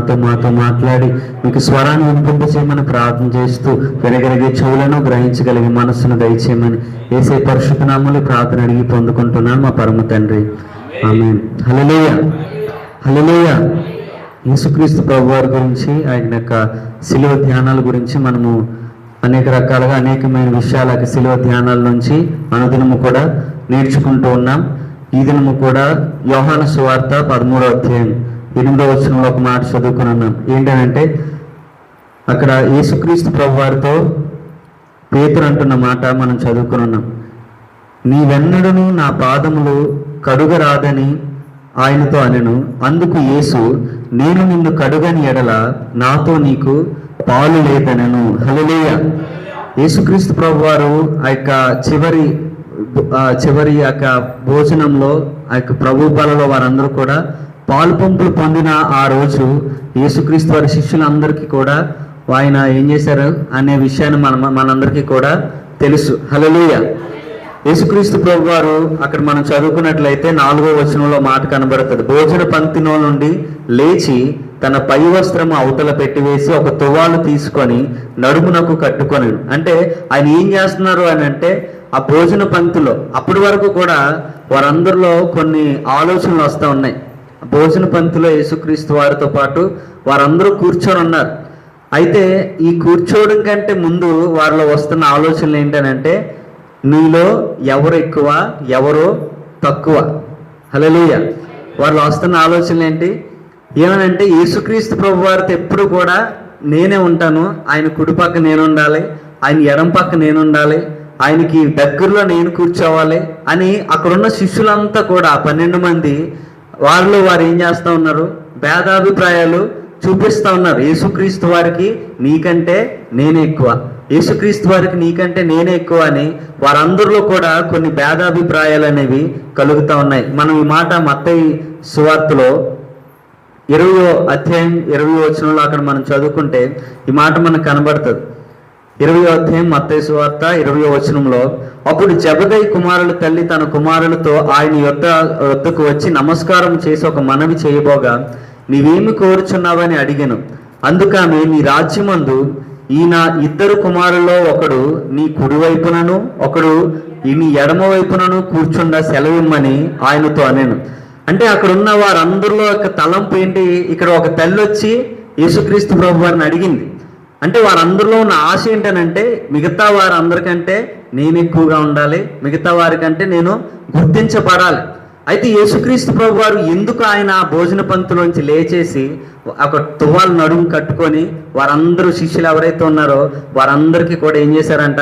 నాతో మాతో మాట్లాడి మీకు స్వరాన్ని వినిపించేయమని ప్రార్థన చేస్తూ వినగలిగే చెవులను గ్రహించగలిగే మనస్సును దయచేయమని వేసే పరిశుద్ధ నామలు ప్రార్థన అడిగి పొందుకుంటున్నాను మా పరమ తండ్రి. ఆమె హలలేయ హలలేయ యేసుక్రీస్తు ప్రభు వారి గురించి ఆయన యొక్క శిలువ ధ్యానాల గురించి మనము అనేక రకాలుగా అనేకమైన విషయాల శిలువ ధ్యానాల నుంచి అనుదినము కూడా నేర్చుకుంటూ ఉన్నాం. ఈ దినము కూడా యోహాను సువార్త పదమూడో అధ్యాయం ఎనిమిదో వచనంలో ఒక మాట చదువుకుని ఉన్నాం ఏంటంటే అక్కడ యేసుక్రీస్తు ప్రభు వారితో పేతురు అంటున్న మాట మనం చదువుకుని ఉన్నాం నీవెన్నడను నా పాదములు కడుగరాదని ఆయనతో అనెను. అందుకు యేసు నేను నిన్ను కడుగని ఎడల నాతో నీకు పాలు లేదనను. హలలేయ యేసుక్రీస్తు ప్రభు వారు ఆ యొక్క చివరి ఆ చివరి యొక్క భోజనంలో ఆ యొక్క ప్రభు బలలో వారందరూ కూడా పాలు పంపులు పొందిన ఆ రోజు యేసుక్రీస్తు వారి శిష్యులందరికీ కూడా ఆయన ఏం చేశారు అనే విషయాన్ని మన మనందరికీ కూడా తెలుసు. హల్లెలూయ. యేసుక్రీస్తు ప్రభు వారు అక్కడ మనం చదువుకున్నట్లయితే నాలుగో వచనంలో మాట కనబడుతుంది. భోజన పంక్తిలో నుండి లేచి తన పై వస్త్రము అవతల పెట్టివేసి ఒక తువాలు తీసుకొని నడుమునకు కట్టుకొని అంటే ఆయన ఏం చేస్తున్నారు అని అంటే ఆ భోజన పంక్తిలో అప్పటి వరకు కూడా వారందరిలో కొన్ని ఆలోచనలు వస్తూ ఉన్నాయి. భోజన పంక్తిలో యేసుక్రీస్తు వారితో పాటు వారందరూ కూర్చొని ఉన్నారు. అయితే ఈ కూర్చోవడం కంటే ముందు వారిలో వస్తున్న ఆలోచనలు ఏంటనంటే నీలో ఎవరు ఎక్కువ ఎవరు తక్కువ? హలోయ వాళ్ళు వస్తున్న ఆలోచనలు ఏంటి? ఏమనంటే యేసుక్రీస్తు ప్రభు వారితో ఎప్పుడు కూడా నేనే ఉంటాను ఆయన కుడి పక్క నేను ఉండాలి ఆయన ఎడం పక్క నేను ఉండాలి ఆయనకి దగ్గరలో నేను కూర్చోవాలి అని అక్కడున్న శిష్యులంతా కూడా పన్నెండు మంది వారిలో వారు ఏం చేస్తూ ఉన్నారు? భేదాభిప్రాయాలు చూపిస్తూ ఉన్నారు. యేసుక్రీస్తు వారికి నీకంటే నేనే ఎక్కువ. యేసుక్రీస్తు వారికి నీకంటే నేనే ఎక్కువ అని వారందరిలో కూడా కొన్ని భేదాభిప్రాయాలు అనేవి కలుగుతూ ఉన్నాయి. మనం ఈ మాట మత్తయి సువార్తలో ఇరవయో అధ్యాయం ఇరవై వచనంలో అక్కడ మనం చదువుకుంటే ఈ మాట మనకు కనబడుతుంది. ఇరవై అధ్యాయం మత్తయి సువార్త ఇరవై వచనంలో అప్పుడు జబదై కుమారుల తల్లి తన కుమారులతో ఆయన యొద్ద వద్దకు వచ్చి నమస్కారం చేసి ఒక మనవి చేయబోగా నీవేమి కోరుచున్నావని అడిగాను. అందుకని నీ రాజ్యమందు ఈయన ఇద్దరు కుమారుల్లో ఒకడు నీ కుడివైపునను ఒకడు ఈ నీ ఎడమ వైపునను కూర్చుండ సెలవిమ్మని ఆయనతో అనేను. అంటే అక్కడ ఉన్న వారందరిలో ఒక తలంపు ఏంటి? ఇక్కడ ఒక తల్లి వచ్చి యేసుక్రీస్తు ప్రభు వారిని అడిగింది. అంటే వారందరిలో ఉన్న ఆశ ఏంటనంటే మిగతా వారందరికంటే నేను ఎక్కువగా ఉండాలి మిగతా వారికంటే నేను గుర్తించబడాలి. అయితే యేసుక్రీస్తు ప్రభు వారు ఎందుకు ఆయన ఆ భోజన పంతులోంచి లేచేసి ఒక తువాలు నడుము కట్టుకొని వారందరూ శిష్యులు ఎవరైతే ఉన్నారో వారందరికీ కూడా ఏం చేశారంట?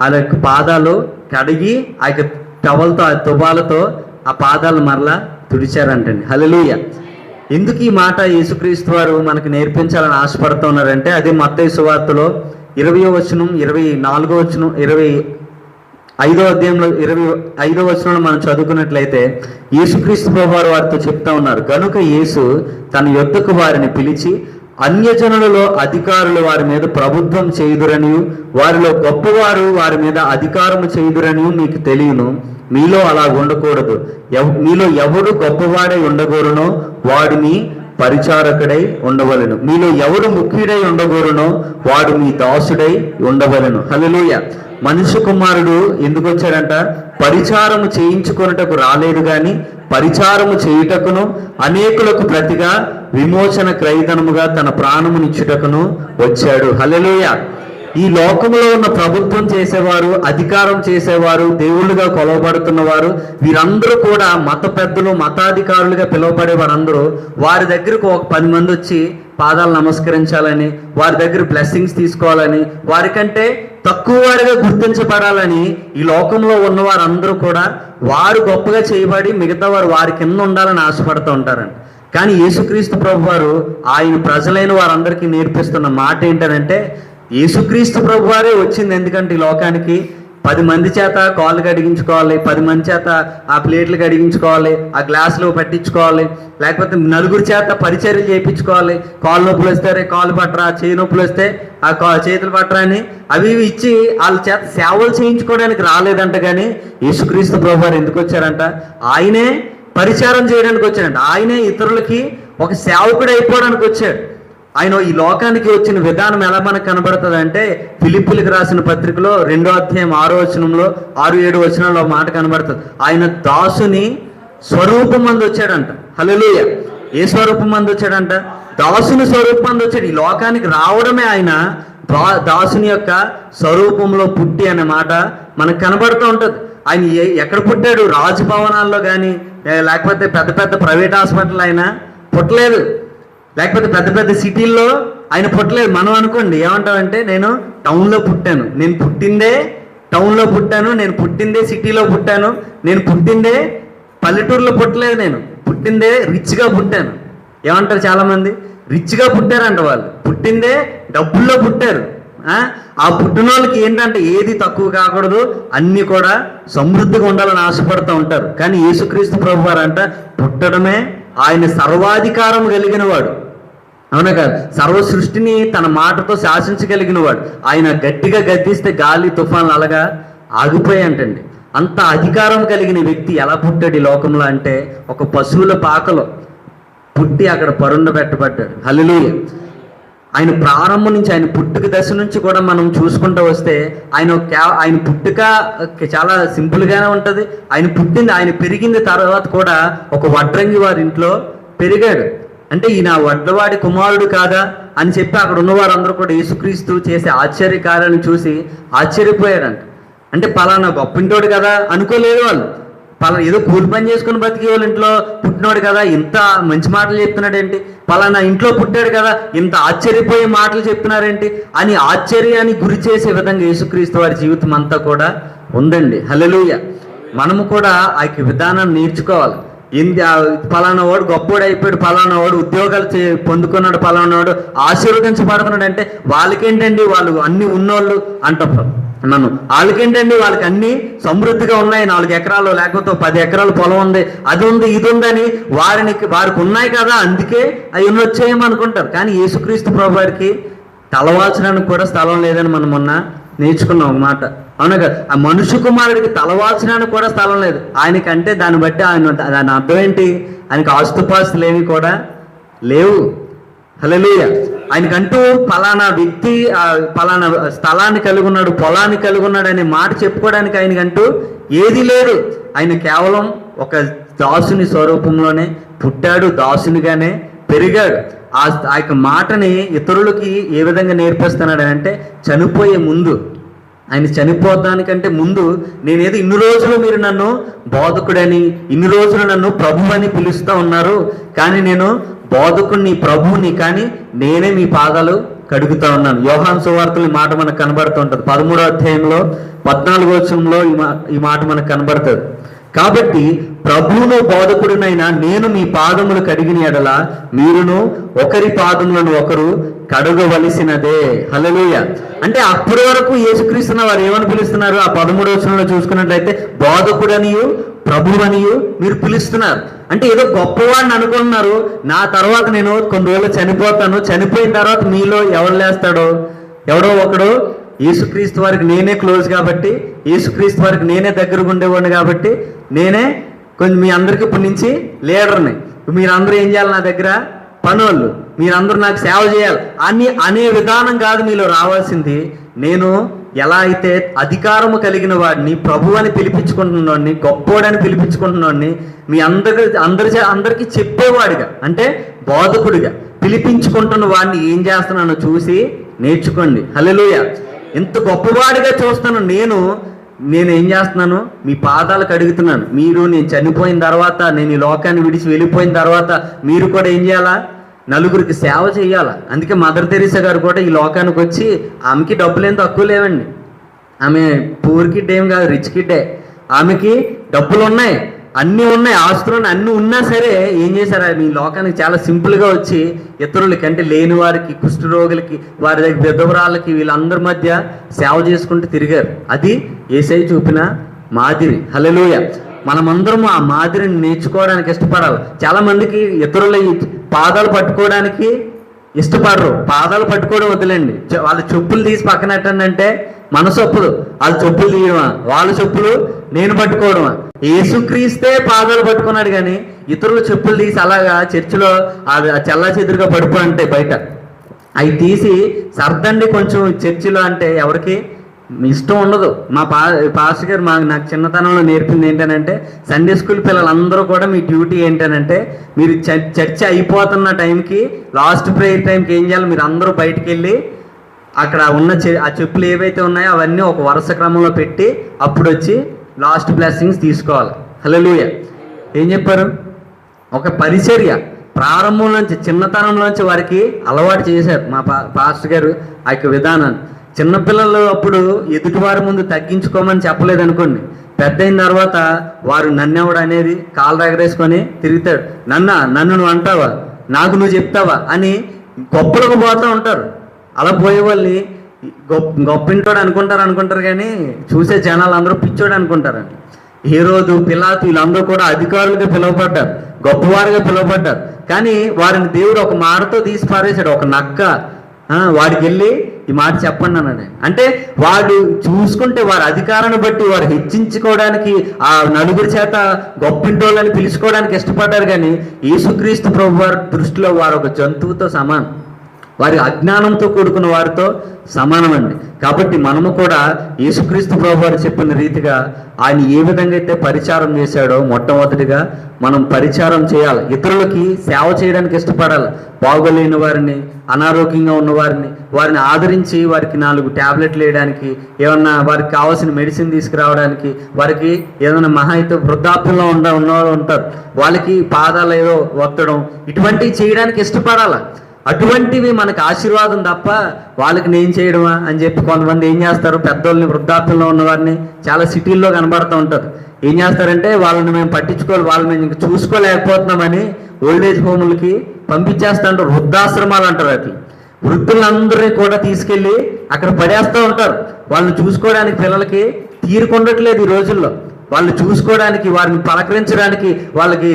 వాళ్ళ యొక్క పాదాలు కడిగి ఆ యొక్క టవల్తో ఆ తువ్వాలతో ఆ పాదాలు మరలా తుడిచారంటండి. హల్లెలూయ. ఎందుకు ఈ మాట యేసుక్రీస్తు వారు మనకు నేర్పించాలని ఆశపడుతున్నారంటే అది అదే సువార్తలో ఇరవై వచనం ఇరవై నాలుగో వచనం ఇరవై ఐదో అధ్యాయంలో ఇరవై ఐదో వచనంలో మనం చదువుకున్నట్లయితే యేసుక్రీస్తు ప్రభు వారు వారితో చెప్తా ఉన్నారు. కనుక యేసు తన యొద్దకు వారిని పిలిచి అన్యజనులలో అధికారులు వారి మీద ప్రభుత్వం చేయుదురని వారిలో గొప్పవారు వారి మీద అధికారము చేయుదురని మీకు తెలియను. మీలో అలా ఉండకూడదు. ఎవ- మీలో ఎవడు గొప్పవాడై ఉండగోరునో వాడిని పరిచారకుడై ఉండవలెను. మీలో ఎవడు ముఖ్యుడై ఉండగోరునో వాడు మీ దాసుడై ఉండవలెను. హలలుయ మనిషి కుమారుడు ఎందుకు వచ్చాడంట? పరిచారము చేయించుకొనుటకు రాలేదు గాని పరిచారము చేయుటకును అనేకులకు ప్రతిగా విమోచన క్రైతనముగా తన ప్రాణమునిచ్చుటకును వచ్చాడు. హల్లెలూయ. ఈ లోకంలో ఉన్న ప్రభుత్వం చేసేవారు అధికారం చేసేవారు దేవుళ్ళుగా కొలవబడుతున్న వారు వీరందరూ కూడా మత పెద్దలు మతాధికారులుగా పిలువబడే వారందరూ వారి దగ్గరకు ఒక పది మంది వచ్చి పాదాలు నమస్కరించాలని వారి దగ్గర బ్లెస్సింగ్స్ తీసుకోవాలని వారికంటే తక్కువ వారిగా గుర్తించబడాలని ఈ లోకంలో ఉన్న వారందరూ కూడా వారు గొప్పగా చేయబడి మిగతా వారు వారి కింద ఉండాలని ఆశపడుతూ ఉంటారండి. కానీ యేసుక్రీస్తు ప్రభు వారు ఆయన ప్రజలైన వారందరికీ నేర్పిస్తున్న మాట ఏంటంటే యేసుక్రీస్తు ప్రభు వారే వచ్చింది ఎందుకంటే ఈ లోకానికి పది మంది చేత కాళ్ళు కడిగించుకోవాలి పది మంది చేత ఆ ప్లేట్లు కడిగించుకోవాలి ఆ గ్లాసులు పట్టించుకోవాలి లేకపోతే నలుగురు చేత పరిచర్యలు చేయించుకోవాలి. కాళ్ళు నొప్పులు వస్తే "రే, కాళ్ళు పట్టరా చేయి నొప్పులు వస్తే ఆ కా చేతులు పట్టరా అని అవి ఇవి ఇచ్చి వాళ్ళ చేత సేవలు చేయించుకోవడానికి రాలేదంట కానీ యేసుక్రీస్తు ప్రభు వారు ఎందుకు వచ్చారంట? ఆయనే పరిచారం చేయడానికి వచ్చాడంట ఆయనే ఇతరులకి ఒక సేవకుడు అయిపోవడానికి వచ్చాడు. ఆయన ఈ లోకానికి వచ్చిన విధానం ఎలా మనకు కనబడుతుంది అంటే ఫిలిప్పులకు రాసిన పత్రికలో రెండో అధ్యాయం ఆరో వచనంలో ఆరు ఏడు వచనంలో ఒక మాట కనబడుతుంది. ఆయన దాసుని స్వరూపం మంది వచ్చాడంట. హలోయ ఏ స్వరూపం మంది వచ్చాడంట? దాసుని స్వరూపం మంది వచ్చాడు. ఈ లోకానికి రావడమే ఆయన దా- దాసుని యొక్క స్వరూపంలో పుట్టి అనే మాట మనకు కనబడుతూ ఉంటుంది. ఆయన ఎక్కడ పుట్టాడు? రాజభవనాల్లో కానీ లేకపోతే పెద్ద పెద్ద ప్రైవేట్ హాస్పిటల్ అయినా పుట్టలేదు. లేకపోతే పెద్ద పెద్ద సిటీల్లో ఆయన పుట్టలేదు. మనం అనుకోండి ఏమంటామంటే నేను టౌన్లో పుట్టాను. నేను పుట్టిందే టౌన్లో పుట్టాను నేను పుట్టిందే సిటీలో పుట్టాను నేను పుట్టిందే పల్లెటూరులో పుట్టలేదు నేను పుట్టిందే రిచ్గా పుట్టాను. ఏమంటారు చాలామంది? రిచ్గా పుట్టారంట వాళ్ళు. పుట్టిందే డబ్బుల్లో పుట్టారు. ఆ? పుట్టిన వాళ్ళకి ఏంటంటే ఏది తక్కువ కాకూడదు అన్నీ కూడా సమృద్ధిగా ఉండాలని ఆశపడుతూ ఉంటారు. కానీ యేసుక్రీస్తు ప్రభు వారంట పుట్టడమే ఆయన సర్వాధికారం కలిగిన వాడు అవునా కాదు? సర్వ సృష్టిని తన మాటతో శాసించగలిగిన వాడు ఆయన గట్టిగా గద్దిస్తే గాలి తుఫాన్లు అలాగా ఆగిపోయాయంటండి అంత అధికారం కలిగిన వ్యక్తి ఎలా పుట్టాడు ఈ లోకంలో అంటే ఒక పశువుల పాకలో పుట్టి అక్కడ పరుండ పెట్టబడ్డాడు. హల్లెలూయా. ఆయన ప్రారంభం నుంచి ఆయన పుట్టుక దశ నుంచి కూడా మనం చూసుకుంటూ వస్తే ఆయన ఆయన పుట్టుక చాలా సింపుల్గానే ఉంటుంది. ఆయన పుట్టింది ఆయన పెరిగింది తర్వాత కూడా ఒక వడ్రంగి వారి ఇంట్లో పెరిగాడు. అంటే ఈయన వడ్డవాడి కుమారుడు కాదా అని చెప్పి అక్కడ ఉన్నవారందరూ కూడా యేసుక్రీస్తు చేసే ఆశ్చర్య కార్యాలను చూసి ఆశ్చర్యపోయారంట. అంటే పలానా గొప్పింటోడు కదా అనుకోలేదు వాళ్ళు. పలానా ఏదో కూలి పని చేసుకుని బతికే వాళ్ళ ఇంట్లో పుట్టినోడు కదా ఇంత మంచి మాటలు చెప్తున్నాడేంటి? పలానా ఇంట్లో పుట్టాడు కదా ఇంత ఆశ్చర్యపోయే మాటలు చెప్తున్నారేంటి? అని ఆశ్చర్యాన్ని గురి చేసే విధంగా యేసుక్రీస్తు వారి జీవితం అంతా కూడా ఉందండి. హలలుయ మనము కూడా ఆ యొక్క విధానాన్ని నేర్చుకోవాలి. ఇంది పలానా వాడు గొప్పోడు అయిపోయాడు పలానా వాడు ఉద్యోగాలు చే- పొందుకున్నాడు పలానా వాడు ఆశీర్వదించబడుతున్నాడు అంటే వాళ్ళకేంటండి? వాళ్ళు అన్ని ఉన్నోళ్ళు అంటారు. నన్ను వాళ్ళకేంటండి? వాళ్ళకి అన్ని సమృద్ధిగా ఉన్నాయి. నాలుగు ఎకరాలు లేకపోతే పది ఎకరాలు పొలం ఉంది. అది ఉంది ఇది ఉందని వారిని వారికి ఉన్నాయి కదా అందుకే అవి వచ్చేయమనుకుంటారు అనుకుంటారు కానీ యేసుక్రీస్తు ప్రభు వారికి తలవాల్చడానికి కూడా స్థలం లేదని మనం మొన్న నేర్చుకున్నాం ఒక మాట. అవునా ఆ మనుషు కుమారుడికి తలవాల్చడానికి కూడా స్థలం లేదు. ఆయనకంటే దాన్ని బట్టి ఆయన దాని అర్థం ఏంటి? ఆయనకి ఆస్తుపాస్తులు ఏమి కూడా లేవు. హల్లెలూయ. ఆయనకంటూ ఫలానా వ్యక్తి ఆ, ఫలానా స్థలాన్ని కలిగి ఉన్నాడు పొలాన్ని కలిగి ఉన్నాడు అనే మాట చెప్పుకోవడానికి ఆయనకంటూ ఏది లేదు. ఆయన కేవలం ఒక దాసుని స్వరూపంలోనే పుట్టాడు దాసునిగానే పెరిగాడు. ఆ ఆ యొక్క మాటని ఇతరులకి ఏ విధంగా నేర్పిస్తున్నాడు అంటే చనిపోయే ముందు. ఆయన చనిపోవడానికంటే ముందు నేనేదో ఇన్ని రోజులు మీరు నన్ను బోధకుడని ఇన్ని రోజులు నన్ను ప్రభు అని పిలుస్తూ ఉన్నారు. కానీ నేను బోధకుడిని ప్రభువుని కానీ నేనే మీ పాదాలు కడుగుతా ఉన్నాను. యోహాన్ సువార్తలు ఈ మాట మనకు కనబడుతుంటది పదమూడో అధ్యాయంలో పద్నాలుగో వచ్చంలో ఈ మా ఈ మాట మనకు కనబడుతుంది. కాబట్టి ప్రభువును బోధకుడినైనా నేను మీ పాదములు కడిగిన ఎడల మీరును ఒకరి పాదములను ఒకరు కడగవలసినదే. హలలుయ అంటే అప్పటి వరకు యేసుక్రీస్తున్న వారు ఏమని పిలుస్తున్నారు? ఆ పదమూడు వచనంలో చూసుకున్నట్లయితే బోధకుడనియు ప్రభువనియు మీరు పిలుస్తున్నారు. అంటే ఏదో గొప్పవాడిని అనుకుంటున్నారు. నా తర్వాత నేను కొన్ని రోజులు చనిపోతాను. చనిపోయిన తర్వాత మీలో ఎవరు లేస్తాడో? ఎవడో ఒకడు? యేసుక్రీస్తు వారికి నేనే క్లోజ్ కాబట్టి యేసుక్రీస్తు వారికి నేనే దగ్గరకు ఉండేవాడిని కాబట్టి నేనే కొంచెం మీ అందరికి ఇప్పటి నుంచి లీడర్ని. మీరందరూ ఏం చేయాలి నా దగ్గర? పనోళ్ళు మీరందరూ నాకు సేవ చేయాలి. అని అనే విధానం కాదు మీలో రావాల్సింది. నేను ఎలా అయితే అధికారము కలిగిన వాడిని ప్రభు అని పిలిపించుకుంటున్నవాడిని గొప్పోడని పిలిపించుకుంటున్నవాడిని మీ అందరి అందరి అందరికీ చెప్పేవాడిగా. అంటే బోధకుడిగా. పిలిపించుకుంటున్న వాడిని ఏం చేస్తున్నానో చూసి నేర్చుకోండి. హల్లెలూయా. ఇంత గొప్పవాడిగా చూస్తాను నేను. నేను ఏం చేస్తున్నాను మీ పాదాలకు అడుగుతున్నాను. మీరు నేను చనిపోయిన తర్వాత నేను ఈ లోకాన్ని విడిచి వెళ్ళిపోయిన తర్వాత మీరు కూడా ఏం చేయాలా? నలుగురికి సేవ చేయాలా? అందుకే మదర్ తెరీసా గారు కూడా ఈ లోకానికి వచ్చి ఆమెకి డబ్బులు ఏం తక్కువ లేవండి. ఆమె పూర్ కిడ్ ఏం కాదు రిచ్ కిడ్డే. ఆమెకి డబ్బులు ఉన్నాయి అన్నీ ఉన్నాయి ఆస్తులను అన్నీ ఉన్నా సరే ఏం చేశారు? మీ ఈ లోకానికి చాలా సింపుల్గా వచ్చి ఇతరులకి అంటే లేని వారికి కుష్ఠరోగులకి వారి దగ్గర విధవరాలకి వీళ్ళందరి మధ్య సేవ చేసుకుంటూ తిరిగారు. అది ఏసై చూపిన మాదిరి. హలలోయ మనమందరం ఆ మాదిరిని నేర్చుకోవడానికి ఇష్టపడాలి. చాలా మందికి ఇతరుల పాదాలు పట్టుకోవడానికి ఇష్టపడరు. పాదాలు పట్టుకోవడం వదిలేండి చె- వాళ్ళ చెప్పులు తీసి పక్కన అంటే మన చొప్పులు వాళ్ళ చెప్పులు తీయడమా? వాళ్ళ చెప్పులు నేను పట్టుకోవడమా? యేసుక్రీస్తే పాదాలు పట్టుకున్నాడు కానీ ఇతరులు చెప్పులు తీసి అలాగా చర్చిలో అది చెల్లా చెదురుగా పడిపో అంటే బయట. అవి తీసి సర్దండి కొంచెం చర్చిలో అంటే ఎవరికి? ఇష్టం ఉండదు. మా పా పాస్టర్ గారు మా నాకు చిన్నతనంలో నేర్పింది ఏంటనంటే సండే స్కూల్ పిల్లలందరూ కూడా మీ డ్యూటీ ఏంటనంటే మీరు చర్చ అయిపోతున్న టైంకి లాస్ట్ ప్రేయర్ టైంకి ఏం చేయాలి? మీరు అందరూ బయటికి వెళ్ళి అక్కడ ఉన్న చె- ఆ చెప్పులు ఏవైతే ఉన్నాయో అవన్నీ ఒక వరుస క్రమంలో పెట్టి అప్పుడు వచ్చి లాస్ట్ బ్లెస్సింగ్స్ తీసుకోవాలి. హల్లెలూయా. ఏం చెప్పారు? ఒక పరిచర్య. ప్రారంభం నుంచి చిన్నతనంలోంచి వారికి అలవాటు చేశారు మా పా పాస్టర్ గారు ఆ యొక్క విధానాన్ని. చిన్నపిల్లలు అప్పుడు ఎదుటివారి ముందు తగ్గించుకోమని చెప్పలేదు అనుకోండి పెద్ద అయిన తర్వాత వారు నన్నెవడు అనేది కాలు రగరేసుకొని తిరుగుతాడు. నన్న నన్ను నువ్వు అంటావా? నాకు నువ్వు చెప్తావా? అని గొప్పలకు పోతూ ఉంటారు. అలా పోయే వాళ్ళని గొప్ప గొప్పింటోడు అనుకుంటారు అనుకుంటారు కానీ చూసే జనాలు అందరూ పిచ్చోడు అనుకుంటారండి ఈ రోజు పిలాతు వీళ్ళందరూ కూడా అధికారులుగా పిలువబడ్డారు గొప్పవారుగా పిలువబడ్డారు. కానీ వారిని దేవుడు ఒక మాటతో తీసి పారేశాడు ఒక నక్క. వాడికి వెళ్ళి ఈ మాట చెప్పండి అన్నాడు. అంటే వాడు చూసుకుంటే వారి అధికారాన్ని బట్టి వారు హెచ్చించుకోవడానికి ఆ నలుగురి చేత గొప్పింటోళ్ళని పిలుచుకోవడానికి ఇష్టపడ్డారు కానీ యేసుక్రీస్తు ప్రభు వారి దృష్టిలో వారు ఒక జంతువుతో సమానం. వారి అజ్ఞానంతో కూడుకున్న వారితో సమానమండి. కాబట్టి మనము కూడా యేసుక్రీస్తు ప్రభువారు చెప్పిన రీతిగా ఆయన ఏ విధంగా అయితే పరిచారం చేశాడో మొట్టమొదటిగా మనం పరిచారం చేయాలి. ఇతరులకి సేవ చేయడానికి ఇష్టపడాలి. బాగోలేని వారిని అనారోగ్యంగా ఉన్న వారిని వారిని ఆదరించి వారికి నాలుగు ట్యాబ్లెట్లు వేయడానికి ఏమన్నా వారికి కావాల్సిన మెడిసిన్ తీసుకురావడానికి వారికి ఏదైనా మహా అయితే వృద్ధాప్యంలో ఉండ ఉన్నవారు ఉంటారు. వాళ్ళకి పాదాలు ఏదో వత్తడం ఇటువంటివి చేయడానికి ఇష్టపడాలి. అటువంటివి మనకు ఆశీర్వాదం తప్ప వాళ్ళకి నేను చేయడమా అని చెప్పి కొంతమంది ఏం చేస్తారు? పెద్దోళ్ళని వృద్ధాప్యంలో ఉన్నవారిని చాలా సిటీల్లో కనబడుతూ ఉంటారు ఏం చేస్తారంటే వాళ్ళని మేము పట్టించుకోవాలి వాళ్ళని మేము ఇంకా చూసుకోలేకపోతున్నామని ఓల్డేజ్ హోములకి పంపించేస్తుంటారు వృద్ధాశ్రమాలు అంటారు అది వృద్ధులందరినీ కూడా తీసుకెళ్ళి అక్కడ పడేస్తూ ఉంటారు. వాళ్ళని చూసుకోవడానికి పిల్లలకి తీరుకుండట్లేదు ఈ రోజుల్లో. వాళ్ళు చూసుకోవడానికి వారిని పలకరించడానికి వాళ్ళకి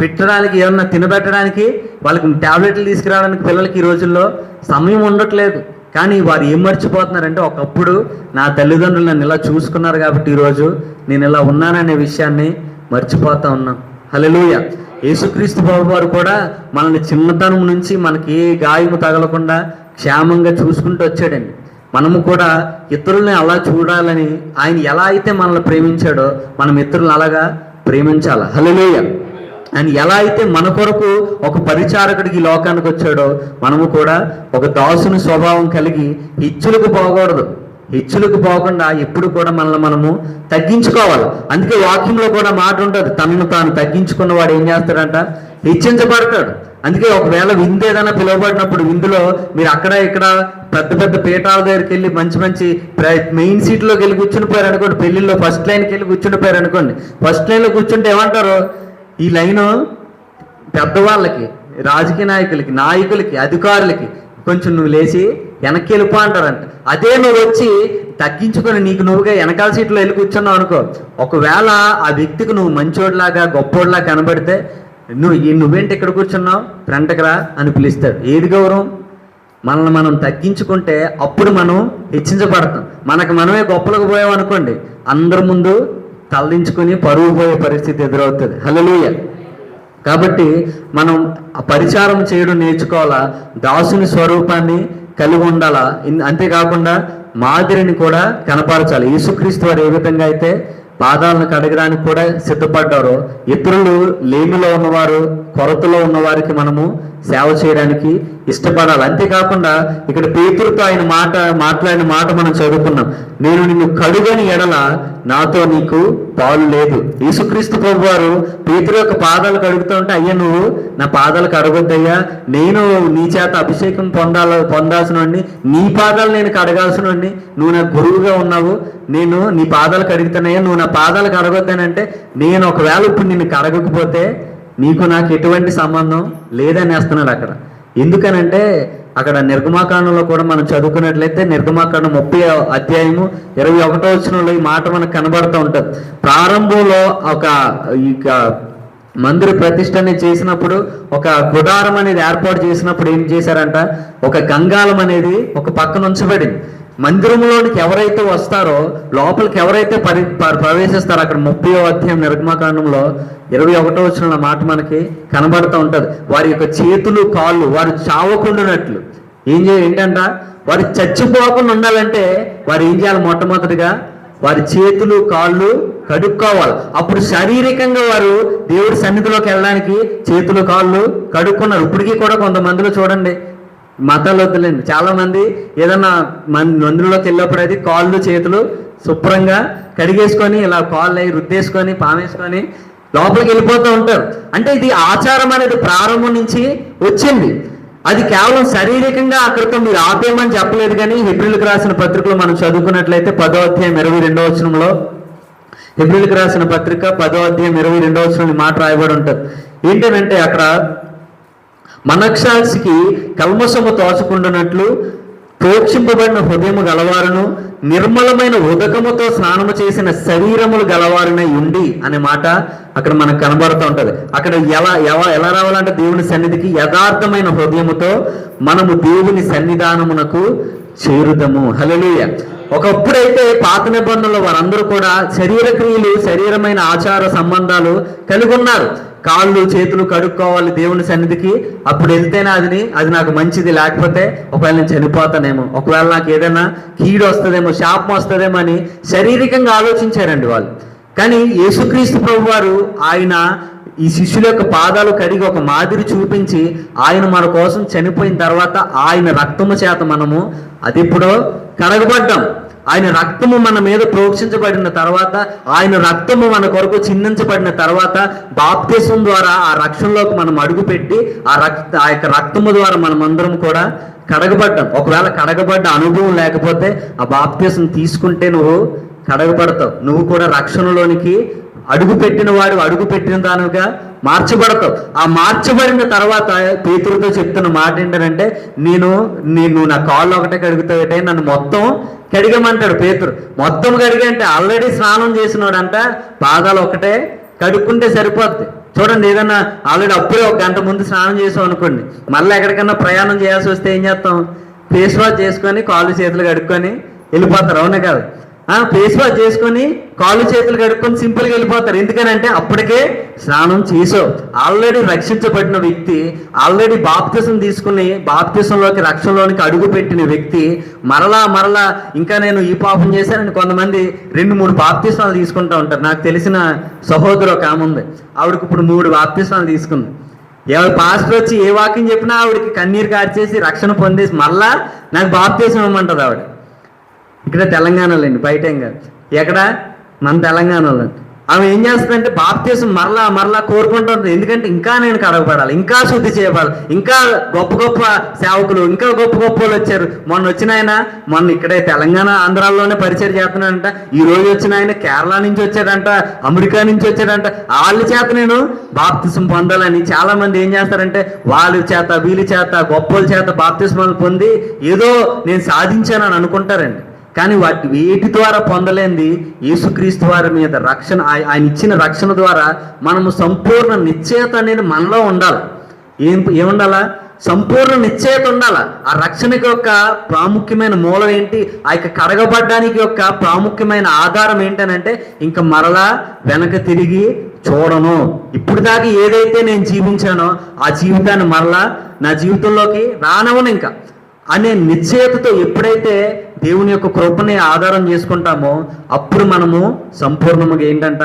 పెట్టడానికి ఏమన్నా తినబెట్టడానికి వాళ్ళకి ట్యాబ్లెట్లు తీసుకురావడానికి పిల్లలకి ఈ రోజుల్లో సమయం ఉండట్లేదు. కానీ వారు ఏం మర్చిపోతున్నారంటే ఒకప్పుడు నా తల్లిదండ్రులు నన్ను ఇలా చూసుకున్నారు కాబట్టి ఈరోజు నేను ఇలా ఉన్నాననే విషయాన్ని మర్చిపోతా ఉన్నాం. హల్లెలూయా. యేసుక్రీస్తు బాబు వారు కూడా మనల్ని చిన్నతనం నుంచి మనకి ఏ గాయము తగలకుండా క్షేమంగా చూసుకుంటూ వచ్చాడండి. మనము కూడా ఇతరుల్ని అలా చూడాలని ఆయన ఎలా అయితే మనల్ని ప్రేమించాడో మనం ఇతరులను అలాగా ప్రేమించాలి? హల్లెలూయా. అండ్ ఎలా అయితే మన కొరకు ఒక పరిచారకుడికి ఈ లోకానికి వచ్చాడో మనము కూడా ఒక దాసుని స్వభావం కలిగి ఇచ్చులకు పోకూడదు. హెచ్చులకు పోకుండా ఎప్పుడు కూడా మనల్ని మనము తగ్గించుకోవాలి. అందుకే వాక్యంలో కూడా మాట ఉంటుంది తనను తాను తగ్గించుకున్న వాడు ఏం చేస్తాడంట? హెచ్చించబడతాడు. అందుకే ఒకవేళ విందు ఏదైనా పిలువబడినప్పుడు విందులో మీరు అక్కడ ఇక్కడ పెద్ద పెద్ద పీఠాల దగ్గరికి వెళ్ళి మంచి మంచి మెయిన్ సీట్లోకి వెళ్ళి కూర్చుని పోయారు అనుకోండి పెళ్ళిలో ఫస్ట్ లైన్కి వెళ్ళి కూర్చుని పోయారు అనుకోండి ఫస్ట్ లైన్లో కూర్చుంటే ఏమంటారు? ఈ లైను పెద్దవాళ్ళకి రాజకీయ నాయకులకి నాయకులకి అధికారులకి కొంచెం నువ్వు లేచి వెనక్కి వెళ్ళిపో అంటారంట. అదే నువ్వు వచ్చి తగ్గించుకొని నీకు నువ్వుగా వెనకాల సీట్లో వెళ్ళి కూర్చున్నావు అనుకో ఒకవేళ ఆ వ్యక్తికి నువ్వు మంచోడిలాగా గొప్పోడిలా కనబడితే నువ్వు నువ్వేంటి ఇక్కడ కూర్చున్నావు? ఫ్రంట్కి రా అని పిలుస్తాడు. ఏది గౌరవం? మనల్ని మనం తగ్గించుకుంటే అప్పుడు మనం హెచ్చించబడతాం. మనకు మనమే గొప్పలకు పోయాం అనుకోండి అందరి ముందు తలదించుకొని పరువు పోయే పరిస్థితి ఎదురవుతుంది. హల్లెలూయా. కాబట్టి మనం పరిచారం చేయడం నేర్చుకోవాలా? దాసుని స్వరూపాన్ని కలిగి ఉండాలా? అంతేకాకుండా మాదిరిని కూడా కనపరచాలి. యేసుక్రీస్తు వారు ఏ విధంగా అయితే పాదాలను కడగడానికి కూడా సిద్ధపడ్డారో ఇతరులు లేమిలో ఉన్నవారు కొరతలో ఉన్నవారికి మనము సేవ చేయడానికి ఇష్టపడాలి. అంతేకాకుండా ఇక్కడ పేతులతో ఆయన మాట మాట్లాడిన మాట మనం చదువుకున్నాం. నేను నిన్ను కడుగని ఎడల నాతో నీకు పాలు లేదు. యేసుక్రీస్తు ప్రభు వారు పేతురు యొక్క పాదాలు కడుగుతూ ఉంటే అయ్యా నువ్వు నా పాదాలు కడగొద్దయ్యా. నేను నీ చేత అభిషేకం పొందాల పొందాల్సిన వాడిని నీ పాదాలు నేను కడగాల్సిన వాడిని నువ్వు నా గురువుగా ఉన్నావు. నేను నీ పాదాలు కడుగుతానయ్యా నువ్వు నా పాదాలు కడగొద్దానంటే నేను ఒకవేళ ఇప్పుడు నిన్ను కడగకపోతే నీకు నాకు ఎటువంటి సంబంధం లేదని వేస్తున్నాడు అక్కడ. ఎందుకనంటే అక్కడ నిర్గమాకాండంలో కూడా మనం చదువుకున్నట్లయితే నిర్గమాకాండం ముప్పై అధ్యాయము ఇరవై ఒకటో వచ్చినలో ఈ మాట మనకు కనబడుతూ ఉంటుంది. ప్రారంభంలో ఒక ఇక మందిర ప్రతిష్టని చేసినప్పుడు ఒక గుడారం అనేది ఏర్పాటు చేసినప్పుడు ఏం చేశారంట? ఒక గంగాలం అనేది ఒక పక్కన ఉంచబడింది. మందిరంలోనికి ఎవరైతే వస్తారో లోపలికి ఎవరైతే పరి ప్రవేశిస్తారో అక్కడ ముప్పై అధ్యాయం నిర్గమకాండంలో ఇరవై ఒకటో వచ్చిన మాట మనకి కనబడుతూ ఉంటుంది. వారి యొక్క చేతులు కాళ్ళు వారు చావకుండానట్లు. ఏం చేయ ఏంటంట? వారు చచ్చిపోకుండా ఉండాలంటే వారు ఏం చేయాలి మొట్టమొదటిగా? వారి చేతులు కాళ్ళు కడుక్కోవాలి. అప్పుడు శారీరకంగా వారు దేవుడి సన్నిధిలోకి వెళ్ళడానికి చేతులు కాళ్ళు కడుక్కున్నారు. ఇప్పటికీ కూడా కొంతమందిలో చూడండి మతాలు వద్దులేండి చాలా మంది ఏదన్నా మన మందులోకి వెళ్ళినప్పుడు అయితే కాళ్ళు చేతులు శుభ్రంగా కడిగేసుకొని ఇలా కాళ్ళు అవి రుద్దేసుకొని పామేసుకొని లోపలికి వెళ్ళిపోతూ ఉంటారు. అంటే ఇది ఆచారం అనేది ప్రారంభం నుంచి వచ్చింది. అది కేవలం శారీరకంగా ఆ క్రితం మీరు ఆపేయమని చెప్పలేదు కానీ హిబ్రిల్కి రాసిన పత్రికలో మనం చదువుకున్నట్లయితే పదో అధ్యాయం ఇరవై రెండో వచనంలో హిబ్రిల్కి రాసిన పత్రిక పదో అధ్యాయం ఇరవై రెండో వచనం మాట రాయబడి ఉంటుంది. ఏంటంటే అక్కడ మనక్షాసికి కల్మషము తోచకుండానట్లు ప్రోక్షింపబడిన హృదయము గలవారును నిర్మలమైన ఉదకముతో స్నానము చేసిన శరీరములు గలవారునై ఉండి అనే మాట అక్కడ మనకు కనబడుతూ ఉంటుంది. అక్కడ ఎలా ఎలా ఎలా రావాలంటే దేవుని సన్నిధికి యథార్థమైన హృదయముతో మనము దేవుని సన్నిధానమునకు చేరుదము. హల్లెలూయ. ఒకప్పుడైతే పాత నిబంధనలు వారందరూ కూడా శరీర క్రియలు శరీరమైన ఆచార సంబంధాలు కలిగి ఉన్నారు. కాళ్ళు చేతులు కడుక్కోవాలి దేవుని సన్నిధికి. అప్పుడు వెళ్తేనే అది అది నాకు మంచిది లేకపోతే ఒకవేళ నేను చనిపోతానేమో. ఒకవేళ నాకు ఏదైనా కీడు వస్తుందేమో శాపం వస్తుందేమో అని శారీరకంగా ఆలోచించారండి వాళ్ళు. కానీ యేసుక్రీస్తు ప్రభు వారు ఆయన ఈ శిష్యుల యొక్క పాదాలు కడిగి ఒక మాదిరి చూపించి ఆయన మన కోసం చనిపోయిన తర్వాత ఆయన రక్తము చేత మనము అది ఇప్పుడు కడగబడ్డాం. ఆయన రక్తము మన మీద ప్రోక్షించబడిన తర్వాత ఆయన రక్తము మన కొరకు చిందించబడిన తర్వాత బాప్తిసం ద్వారా ఆ రక్షణలోకి మనం అడుగుపెట్టి ఆ రక్త ఆ యొక్క రక్తము ద్వారా మనం అందరం కూడా కడగబడ్డాం. ఒకవేళ కడగబడ్డ అనుభవం లేకపోతే ఆ బాప్తిసం తీసుకుంటే నువ్వు కడగబడతావు. నువ్వు కూడా రక్షణలోనికి అడుగు పెట్టిన వాడు అడుగు పెట్టిన దానిగా మార్చబడతావు. ఆ మార్చబడిన తర్వాత పేతులతో చెప్తున్న మాట ఏంటంటే నేను నేను నా కాళ్ళు ఒకటే కడుగుతావుటే నన్ను మొత్తం కడిగమంటాడు పేతురు. మొత్తం కడిగే అంటే ఆల్రెడీ స్నానం చేసినాడంట పాదాలు ఒకటే కడుక్కుంటే సరిపోద్ది. చూడండి ఏదన్నా ఆల్రెడీ అప్పుడే ఒక గంట ముందు స్నానం చేసాం అనుకోండి మళ్ళీ ఎక్కడికన్నా ప్రయాణం చేయాల్సి వస్తే ఏం చేస్తాం? ఫేస్ వాష్ చేసుకొని కాళ్ళు చేతులు కడుక్కొని వెళ్ళిపోతారు అవునా కాదు? ఫేస్ వాష్ చేసుకొని కాళ్ళు చేతులు కడుక్కొని సింపుల్గా వెళ్ళిపోతారు. ఎందుకనంటే అప్పటికే స్నానం చేసావు ఆల్రెడీ రక్షించబడిన వ్యక్తి ఆల్రెడీ బాప్తిసం తీసుకుని బాప్తిసంలోకి రక్షణలోనికి అడుగు పెట్టిన వ్యక్తి మరలా మరలా ఇంకా నేను ఈ పాపం చేశానని కొంతమంది రెండు మూడు బాప్తిసాలు తీసుకుంటా ఉంటారు. నాకు తెలిసిన సహోదరు ఒక ఆమె ఉంది. ఆవిడకి ఇప్పుడు మూడు బాప్తిసాలు తీసుకుంది. ఎవరు పాస్టర్ వచ్చి ఏ వాక్యం చెప్పినా ఆవిడకి కన్నీరు కార్చేసి రక్షణ పొందేసి మళ్ళా నాకు బాప్తీసం ఇవ్వమంటుంది ఆవిడ. ఇక్కడ తెలంగాణలో అండి బయట ఏం కాదు. ఎక్కడ? మన తెలంగాణలో. ఆమె ఏం చేస్తుందంటే బాప్తీసం మరలా మరలా కోరుకుంటుంది ఎందుకంటే ఇంకా నేను కడగబడాలి ఇంకా శుద్ధి చేయబడాలి ఇంకా గొప్ప గొప్ప సేవకులు ఇంకా గొప్ప గొప్ప వాళ్ళు వచ్చారు. మొన్న వచ్చిన ఆయన మొన్న ఇక్కడే తెలంగాణ ఆంధ్రాల్లోనే పరిచయం చేస్తున్నాడంట. ఈ రోజు వచ్చిన ఆయన కేరళ నుంచి వచ్చాడంట అమెరికా నుంచి వచ్చాడంట. వాళ్ళ చేత నేను బాప్తిసం పొందాలని చాలా మంది ఏం చేస్తారంటే వాళ్ళ చేత వీళ్ళ చేత గొప్పల చేత బాప్తిస్మాలు పొంది ఏదో నేను సాధించానని అనుకుంటారండి. కానీ వాటి వేటి ద్వారా పొందలేంది యేసుక్రీస్తు వారి మీద రక్షణ ఆయన ఇచ్చిన రక్షణ ద్వారా మనము సంపూర్ణ నిశ్చయత అనేది మనలో ఉండాలి. ఏం ఏముండాలా? సంపూర్ణ నిశ్చయత ఉండాలి? ఆ రక్షణకి యొక్క ప్రాముఖ్యమైన మూలం ఏంటి? ఆ యొక్క కడగబడ్డానికి యొక్క ప్రాముఖ్యమైన ఆధారం ఏంటనంటే ఇంకా మరలా వెనక తిరిగి చూడను. ఇప్పుడు దాకా ఏదైతే నేను జీవించానో ఆ జీవితాన్ని మరలా నా జీవితంలోకి రానవను ఇంకా. అనే నిశ్చయతతో ఎప్పుడైతే దేవుని యొక్క కృపని ఆధారం చేసుకుంటామో అప్పుడు మనము సంపూర్ణముగా ఏంటంట?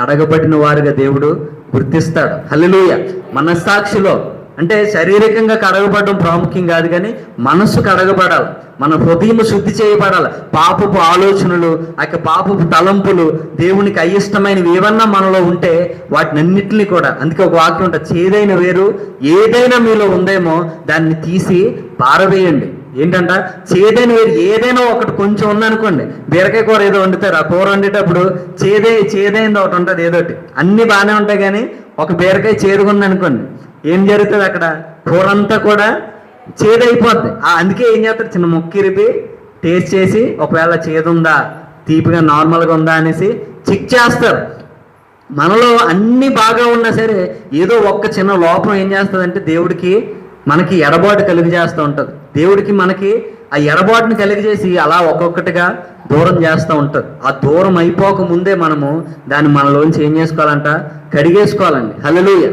కడగబడిన వారిగా దేవుడు గుర్తిస్తాడు. హల్లెలూయ. మనస్సాక్షిలో. అంటే శారీరకంగా కడగబడడం ప్రాముఖ్యం కాదు కానీ మనస్సు కడగబడాలి. మన హృదయం శుద్ధి చేయబడాలి. పాపపు ఆలోచనలు ఆ యొక్క పాపపు తలంపులు దేవునికి అయిష్టమైనవి ఏమన్నా మనలో ఉంటే వాటినన్నిటిని కూడా అందుకే ఒక వాక్యం ఉంటుంది చేదైన వేరు ఏదైనా మీలో ఉందేమో దాన్ని తీసి పారవేయండి. ఏంటంట? చేదైన వేరు ఏదైనా ఒకటి కొంచెం ఉందనుకోండి. బీరకాయ కూర ఏదో వండుతారు ఆ కూర వండేటప్పుడు చేదే చేదైంది ఒకటి ఉంటుంది ఏదోటి. అన్ని బాగానే ఉంటాయి కానీ ఒక బీరకాయ చేరుకుంది అనుకోండి ఏం జరుగుతుంది అక్కడ? కూర అంతా కూడా చేదైపోద్ది. ఆ అందుకే ఏం చేస్తారు? చిన్న ముక్కిరిపి టేస్ట్ చేసి ఒకవేళ చేదుందా తీపిగా నార్మల్గా ఉందా అనేసి చెక్ చేస్తారు. మనలో అన్ని బాగా ఉన్నా సరే ఏదో ఒక్క చిన్న లోపం ఏం చేస్తుందంటే దేవుడికి మనకి ఎడబాటు కలుగు చేస్తూ ఉంటుంది. దేవుడికి మనకి ఆ ఎడబాటును కలిగజేసి అలా ఒక్కొక్కటిగా దూరం చేస్తూ ఉంటుంది. ఆ దూరం అయిపోక ముందే మనము దాన్ని మనలోంచి ఏం చేసుకోవాలంట? కడిగేసుకోవాలండి. హలలుయ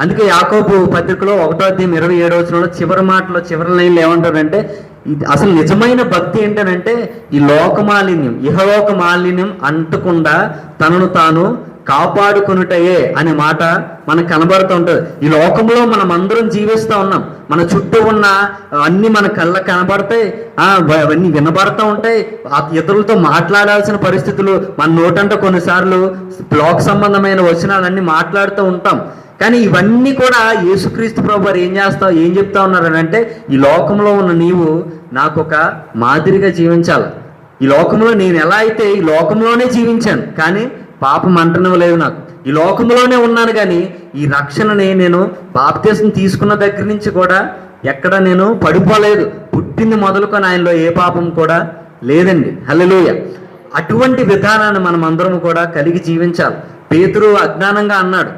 అందుకే యాకోబు పత్రికలో ఒకటో అధ్యాయం ఇరవై ఏడో వచ్చినలో చివరి మాటలో చివరి లైన్లు ఏమంటారంటే ఇది అసలు నిజమైన భక్తి ఏంటనంటే ఈ లోక మాలిన్యం ఇహలోక మాలిన్యం అంటకుండా తనను తాను కాపాడుకునుటయే అనే మాట మనకు కనబడుతూ ఉంటుంది. ఈ లోకంలో మనం అందరం జీవిస్తూ ఉన్నాం. మన చుట్టూ ఉన్న అన్ని మన కళ్ళ కనబడతాయి. అవన్నీ వినబడతా ఉంటాయి. ఇతరులతో మాట్లాడాల్సిన పరిస్థితులు మన నోటంట కొన్నిసార్లు బ్లాక్ సంబంధమైన వచనాలన్నీ మాట్లాడుతూ ఉంటాం. కానీ ఇవన్నీ కూడా యేసుక్రీస్తు ప్రభు ఏం చేస్తావు ఏం చెప్తా ఉన్నారు అని అంటే ఈ లోకంలో ఉన్న నీవు నాకు ఒక మాదిరిగా జీవించాలి. ఈ లోకంలో నేను ఎలా అయితే ఈ లోకంలోనే జీవించాను. కానీ పాపం అంటనివ్వలేదు నాకు. ఈ లోకంలోనే ఉన్నాను కానీ ఈ రక్షణని నేను బాప్తీసం తీసుకున్న దగ్గర నుంచి కూడా ఎక్కడ నేను పడిపోలేదు. పుట్టింది మొదలుకొని ఆయనలో ఏ పాపం కూడా లేదండి. హలలోయ అటువంటి విధానాన్ని మనం అందరం కూడా కలిగి జీవించాలి. పేతురు అజ్ఞానంగా అన్నాడు.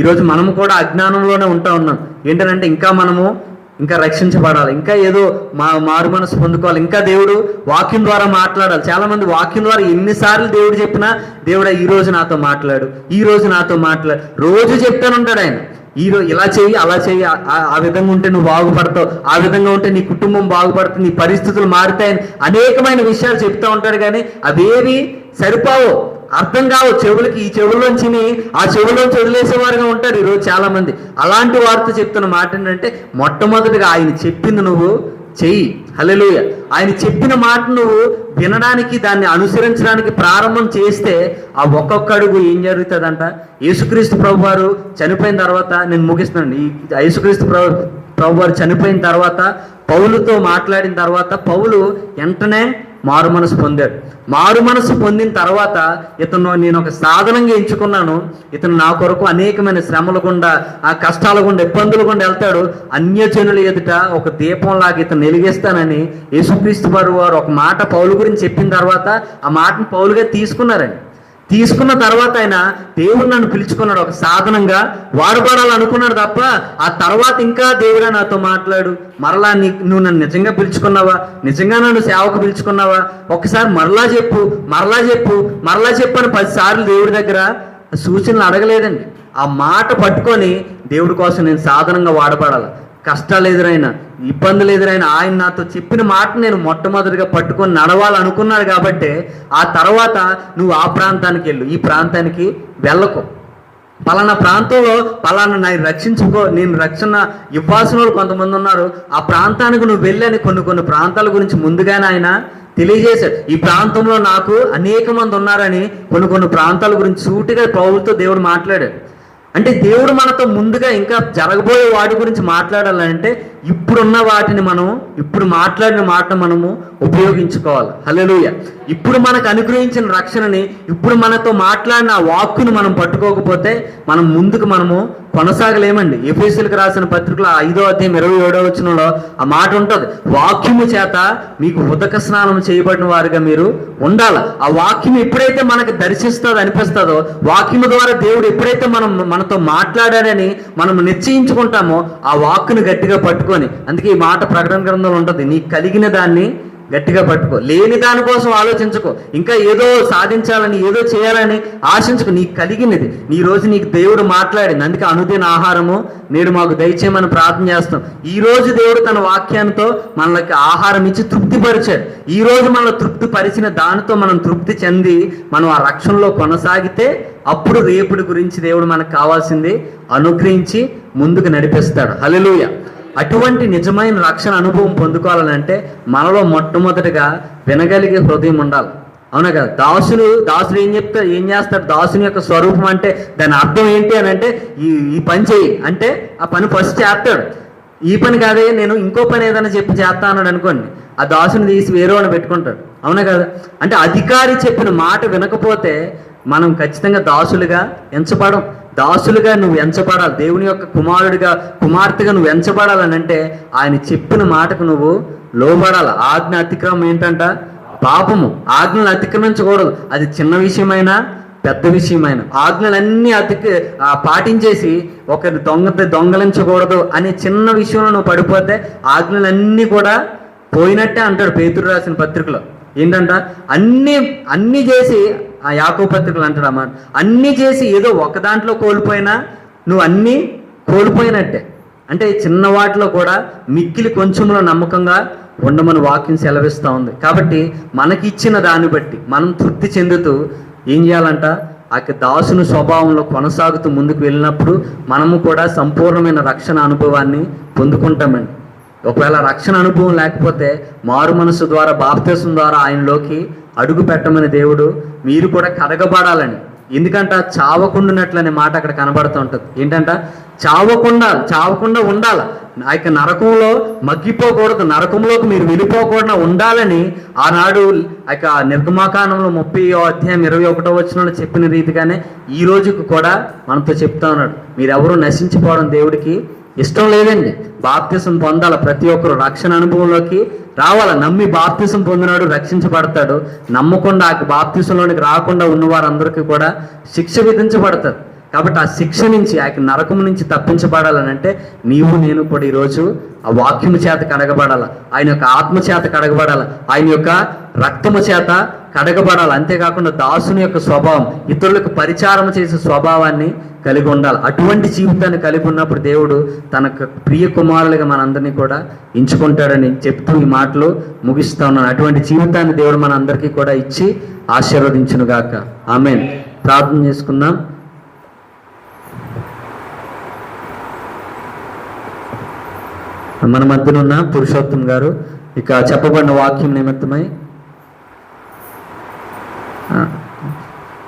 ఈరోజు మనము కూడా అజ్ఞానంలోనే ఉంటా ఉన్నాం. ఏంటంటే ఇంకా మనము ఇంకా రక్షించబడాలి. ఇంకా ఏదో మా మారు మనసు పొందుకోవాలి. ఇంకా దేవుడు వాక్యం ద్వారా మాట్లాడాలి. చాలా మంది వాక్యం ద్వారా ఎన్నిసార్లు దేవుడు చెప్పినా దేవుడా ఈ రోజు నాతో మాట్లాడు. ఈ రోజు నాతో మాట్లాడు రోజు చెప్తానుంటాడు ఆయన. ఈ రోజు ఇలా చెయ్యి అలా చెయ్యి. ఆ- ఆ- ఆ విధంగా ఉంటే నువ్వు బాగుపడతావు. ఆ విధంగా ఉంటే నీ కుటుంబం బాగుపడుతుంది. నీ పరిస్థితులు మారుతాయని అనేకమైన విషయాలు చెప్తా ఉంటాడు కానీ అవేవి సరిపోవు. అర్థం కావు. చెవులకి ఈ చెవుల్లోంచి ఆ చెవుల్లోంచి వదిలేసేవారుగా ఉంటారు ఈరోజు చాలా మంది అలాంటి వారితో చెప్తున్న మాట ఏంటంటే మొట్టమొదటిగా ఆయన చెప్పింది నువ్వు చెయ్యి. హలెలుయ ఆయన చెప్పిన మాట నువ్వు వినడానికి దాన్ని అనుసరించడానికి ప్రారంభం చేస్తే ఆ ఒక్కొక్క అడుగు ఏం జరుగుతుందంట? యేసుక్రీస్తు ప్రభు వారు చనిపోయిన తర్వాత నేను ముగిస్తున్నాను. ఈ యేసుక్రీస్తు ప్రభు ప్రభు వారు చనిపోయిన తర్వాత పౌలుతో మాట్లాడిన తర్వాత పౌలు వెంటనే మారు మనసు పొందాడు. మారు మనసు పొందిన తర్వాత ఇతను నేను ఒక సాధనంగా ఎంచుకున్నాను. ఇతను నా కొరకు అనేకమైన శ్రమల గుండా ఆ కష్టాల గుండా ఇబ్బందుల గుండా వెళ్తాడు. అన్యజనుల ఎదుట ఒక దీపంలాగా ఇతను వెలిగిస్తానని యేసుక్రీస్తు వారు వారు ఒక మాట పౌలు గురించి చెప్పిన తర్వాత ఆ మాటను పౌలుగా తీసుకున్నారండి తీసుకున్న తర్వాత ఆయన దేవుడు నన్ను పిలుచుకున్నాడు ఒక సాధనంగా. వాడబడాలనుకున్నాడు తప్ప ఆ తర్వాత ఇంకా దేవుడా నాతో మాట్లాడు. మరలా నీ నువ్వు నన్ను నిజంగా పిలుచుకున్నావా? నిజంగా నన్ను సేవకు పిలుచుకున్నావా? ఒకసారి మరలా చెప్పు మరలా చెప్పు మరలా చెప్పు అని పదిసార్లు దేవుడి దగ్గర సూచనలు అడగలేదండి. ఆ మాట పట్టుకొని దేవుడి కోసం నేను సాధనంగా వాడబడాలి. కష్టాలు ఎదురైనా ఇబ్బందులు ఎదురైనా ఆయన నాతో చెప్పిన మాట నేను మొట్టమొదటిగా పట్టుకొని నడవాలనుకున్నాడు కాబట్టి ఆ తర్వాత నువ్వు ఆ ప్రాంతానికి వెళ్ళు ఈ ప్రాంతానికి వెళ్ళకు. పలానా ప్రాంతంలో పలానా నేను రక్షించుకో నేను రక్షణ ఇవ్వాల్సిన వాళ్ళు కొంతమంది ఉన్నారు. ఆ ప్రాంతానికి నువ్వు వెళ్ళని కొన్ని కొన్ని ప్రాంతాల గురించి ముందుగానే ఆయన తెలియజేశాడు. ఈ ప్రాంతంలో నాకు అనేక మంది ఉన్నారని కొన్ని కొన్ని ప్రాంతాల గురించి సూటిగా పౌరులతో దేవుడు మాట్లాడాడు. అంటే దేవుడు మనతో ముందుగా ఇంకా జరగబోయే వాటి గురించి మాట్లాడాలంటే ఇప్పుడున్న వాటిని మనం ఇప్పుడు మాట్లాడిన మాట మనము ఉపయోగించుకోవాలి. హల్లెలూయ. ఇప్పుడు మనకు అనుగ్రహించిన రక్షణని ఇప్పుడు మనతో మాట్లాడిన ఆ వాక్కును మనం పట్టుకోకపోతే మనం ముందుకు మనము కొనసాగలేమండి. ఎఫీసులకు రాసిన పత్రికలో ఐదో అధ్యాయం ఇరవై ఏడో వచ్చినలో ఆ మాట ఉంటుంది. వాక్యము చేత మీకు ఉదక స్నానం చేయబడిన వారుగా మీరు ఉండాలి. ఆ వాక్యం ఎప్పుడైతే మనకు దర్శిస్తుందో అనిపిస్తుందో వాక్యము ద్వారా దేవుడు ఎప్పుడైతే మనం మనతో మాట్లాడాడని మనం నిశ్చయించుకుంటామో ఆ వాక్కును గట్టిగా పట్టుకొని అందుకే ఈ మాట ప్రకటన గ్రంథంలో ఉంటుంది. నీకు కలిగిన దాన్ని గట్టిగా పట్టుకో. లేని దానికోసం ఆలోచించుకో. ఇంకా ఏదో సాధించాలని ఏదో చేయాలని ఆశించుకో. నీకు కలిగినది. నీ రోజు నీకు దేవుడు మాట్లాడింది. అందుకే అనుదిన ఆహారము నేడు మాకు దయచేయమని ప్రార్థన చేస్తాం ఈ రోజు దేవుడు తన వాక్యాలతో మనకి ఆహారం ఇచ్చి తృప్తిపరిచాడు. ఈ రోజు మనల్ని తృప్తి పరిచిన దానితో మనం తృప్తి చెంది మనం ఆ రక్షణలో కొనసాగితే అప్పుడు రేపుడి గురించి దేవుడు మనకు కావాల్సింది అనుగ్రహించి ముందుకు నడిపిస్తాడు. హల్లెలూయా. అటువంటి నిజమైన రక్షణ అనుభవం పొందుకోవాలంటే మనలో మొట్టమొదటిగా వినగలిగే హృదయం ఉండాలి. అవునా కదా? దాసులు దాసులు ఏం చెప్తారు? ఏం చేస్తారు? దాసుని యొక్క స్వరూపం అంటే దాని అర్థం ఏంటి అని అంటే ఈ ఈ పని చేయి. అంటే ఆ పని ఫస్ట్ చేస్తాడు. ఈ పని కాదే నేను ఇంకో పని ఏదైనా చెప్పి చేస్తా అన్నాడు అనుకోండి. ఆ దాసుని తీసి వేరే వాడిని పెట్టుకుంటాడు. అవునా కదా? అంటే అధికారి చెప్పిన మాట వినకపోతే మనం ఖచ్చితంగా దాసులుగా ఎంచబడం దాసులుగా నువ్వు ఎంచబడాలి. దేవుని యొక్క కుమారుడిగా కుమార్తెగా నువ్వు ఎంచబడాలని అంటే ఆయన చెప్పిన మాటకు నువ్వు లోబడాలి. ఆజ్ఞ అతిక్రమం ఏంటంట? పాపము. ఆజ్ఞలు అతిక్రమించకూడదు. అది చిన్న విషయమైనా పెద్ద విషయమైన. ఆజ్ఞలన్నీ అతికి పాటించేసి ఒకరి దొంగ దొంగలించకూడదు అనే చిన్న విషయంలో నువ్వు పడిపోతే ఆజ్ఞలన్నీ కూడా పోయినట్టే అంటాడు పేతురు రాసిన పత్రికలో. ఏంటంట? అన్నీ అన్నీ చేసి ఆ యాకోపత్రికలు అంటాడు అన్నమాట అన్నీ చేసి ఏదో ఒక దాంట్లో కోల్పోయినా నువ్వు అన్నీ కోల్పోయినట్టే. అంటే చిన్న వాటిలో కూడా మిక్కిలి కొంచెంలో నమ్మకంగా ఉండమని వాక్యం సెలవిస్తూ ఉంది. కాబట్టి మనకిచ్చిన దాన్ని బట్టి మనం తృప్తి చెందుతూ ఏం చేయాలంట? ఆ దాసుని స్వభావంలో కొనసాగుతూ ముందుకు వెళ్ళినప్పుడు మనము కూడా సంపూర్ణమైన రక్షణ అనుభవాన్ని పొందుకుంటామండి. ఒకవేళ రక్షణ అనుభవం లేకపోతే మారు మనసు ద్వారా బాప్తీసం ద్వారా ఆయనలోకి అడుగు పెట్టమని దేవుడు మీరు కూడా కడగబడాలని. ఎందుకంట చావకుండానట్లనే మాట అక్కడ కనబడుతూ ఉంటుంది. ఏంటంట చావకుండా చావకుండా ఉండాలి. ఆ యొక్క నరకంలో మగ్గిపోకూడదు నరకంలోకి మీరు వెళ్ళిపోకుండా ఉండాలని ఆనాడు ఆ యొక్క నిర్గమాకాండంలో ముప్పై అధ్యాయం ఇరవై ఒకటో వచ్చినట్లు చెప్పిన రీతిగానే ఈ రోజుకు కూడా మనతో చెప్తా ఉన్నాడు. మీరెవరూ నశించిపోవడం దేవుడికి ఇష్టం లేదండి. బాప్తిసం పొందాల ప్రతి ఒక్కరు రక్షణ అనుభవంలోకి రావాల? నమ్మి బాప్తిసం పొందినాడు రక్షించబడతాడు. నమ్మకుండా ఆ బాప్తిసంలోనికి రాకుండా ఉన్న వారందరికీ కూడా శిక్ష విధించబడతారు. కాబట్టి ఆ శిక్ష నుంచి ఆ యొక్క నరకం నుంచి తప్పించబడాలని అంటే నీవు నేను కూడా ఈరోజు ఆ వాక్యము చేత కడగబడాల ఆయన యొక్క ఆత్మ చేత కడగబడాల ఆయన యొక్క రక్తము చేత కడగబడాలి. అంతేకాకుండా దాసుని యొక్క స్వభావం ఇతరులకు పరిచారం చేసే స్వభావాన్ని కలిగి ఉండాలి. అటువంటి జీవితాన్ని కలిగి ఉన్నప్పుడు దేవుడు తన ప్రియ కుమారులుగా మనందరినీ కూడా ఎంచుకుంటాడని చెప్తూ ఈ మాటలు ముగిస్తా ఉన్నాను. అటువంటి జీవితాన్ని దేవుడు మనందరికీ కూడా ఇచ్చి ఆశీర్వదించునుగాక. ఆమెన్. ప్రార్థన చేసుకుందాం. మన మధ్యన ఉన్న పురుషోత్తం గారు ఇక చెప్పబడిన వాక్యం నిమిత్తమై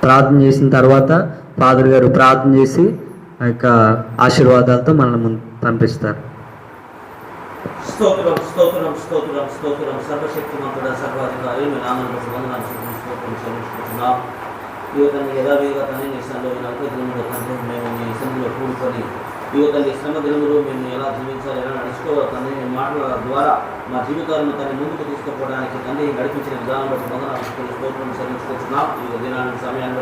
ప్రార్థన చేసిన తర్వాత ఫాదర్ గారు ప్రార్థన చేసి ఆ యొక్క ఆశీర్వాదాలతో మనల్ని ముందు పంపిస్తారు. స్తోత్రం స్తోత్రం స్తోత్రం స్తోత్రం. సర్వశక్తి సర్వశక్తిమంతుడ సర్వాధికారి మీ నామను వందనాలు స్తోత్రం చెల్లించుకుంటున్నాం. యువతని యథావిధిగా తన నీ సంలో నలభై దినములు మేము మీ సంలో కూడుకొని ఈ యొక్క శ్రమ దినములు మేము ఎలా జీవించాలి ఎలా నడుచుకోవాలి తండ్రి మాటల ద్వారా మా జీవితాలను తన ముందుకు తీసుకుపోవడానికి తండ్రి నడిపించిన విధానం బట్టి వందనాలు స్తోత్రం చెల్లించుకుంటున్నాం ఈ దినాన్ని సమయాన్ని